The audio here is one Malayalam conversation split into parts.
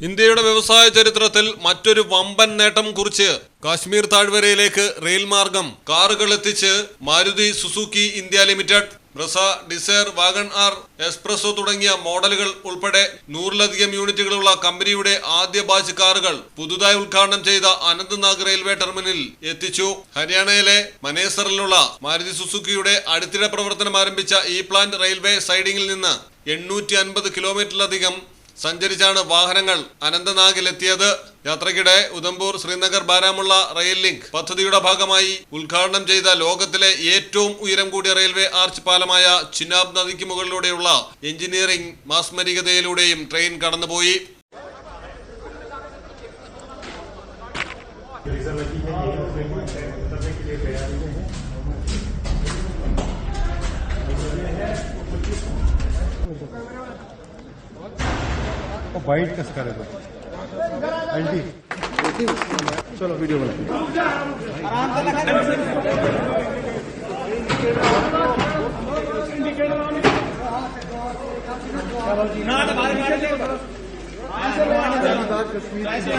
ഇന്ത്യയുടെ വ്യവസായ ചരിത്രത്തിൽ മറ്റൊരു വമ്പൻ നേട്ടം കുറിച്ച് കാശ്മീർ താഴ്വരയിലേക്ക് റെയിൽ മാർഗം കാറുകൾ എത്തിച്ച് Maruti Suzuki India limited Brezza Dzire wagon R S Presso തുടങ്ങിയ മോഡലുകൾ ഉൾപ്പെടെ നൂറിലധികം യൂണിറ്റുകളുള്ള കമ്പനിയുടെ ആദ്യ ബാച്ച് കാറുകൾ പുതുതായി ഉദ്ഘാടനം ചെയ്ത അനന്ത്നാഗ് റെയിൽവേ ടെർമിനലിൽ എത്തിച്ചു. ഹരിയാനയിലെ മനേസറിലുള്ള മാരുതി സുസുക്കിയുടെ അടുത്തിടെ പ്രവർത്തനം ആരംഭിച്ച ഈ പ്ലാന്റ് റെയിൽവേ സൈഡിംഗിൽ നിന്ന് എണ്ണൂറ്റി അൻപത് കിലോമീറ്ററിലധികം സഞ്ചരിച്ചാണ് വാഹനങ്ങൾ അനന്തനാഗിൽ എത്തിയത് യാത്രയ്ക്കിടെ ഉദംപൂർ ശ്രീനഗർ ബാരാമുള്ള റെയിൽ ലിങ്ക് പദ്ധതിയുടെ ഭാഗമായി ഉദ്ഘാടനം ചെയ്ത ലോകത്തിലെ ഏറ്റവും ഉയരം കൂടിയ റെയിൽവേ ആർച്ച് പാലമായ ചിനാബ് നദിക്ക് മുകളിലൂടെയുള്ള എഞ്ചിനീയറിംഗ് മാസ്മരികതയിലൂടെയും ട്രെയിൻ കടന്നുപോയി. वो बाइट कस कर तो चलो वीडियो बनाओ कश्मीर जो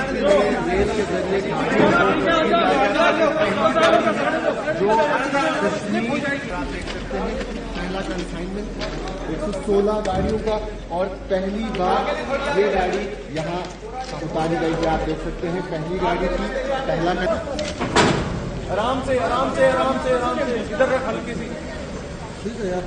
कश्मीर पहला कंसाइनमेंट एक सौ सोलह गाड़ियों का और पहली बार ये गाड़ी यहाँ उतारी गई है आप देख सकते हैं पहली गाड़ी थी पहला आराम से आराम से आराम से आराम से। इधर रख हल्की सी। ठीक है यार।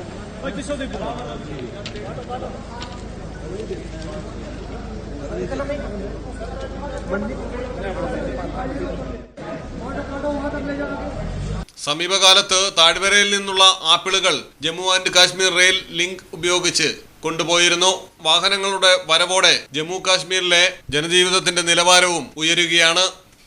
സമീപകാലത്ത് താഴ്വരയിൽ നിന്നുള്ള ആപ്പിളുകൾ Jammu and Kashmir rail link ഉപയോഗിച്ച് കൊണ്ടുപോയിരുന്നു. വാഹനങ്ങളുടെ വരവോടെ ജമ്മു കാശ്മീരിലെ ജനജീവിതത്തിന്റെ നിലവാരവും ഉയരുകയാണ്.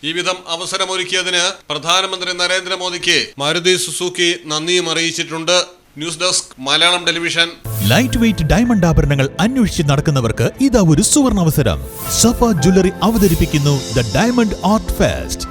ഈ വിധം അവസരമൊരുക്കിയതിന് പ്രധാനമന്ത്രി നരേന്ദ്രമോദിക്ക് മാരുതി സുസുക്കി നന്ദിയും അറിയിച്ചിട്ടുണ്ട്. News desk Malayalam television. Light weight diamond ആഭരണങ്ങൾ അന്വേഷിച്ച് നടക്കുന്നവർക്ക് ഇതാ ഒരു സുവർണ അവസരം. സഫ ജ്വല്ലറി അവതരിപ്പിക്കുന്നു the diamond art fest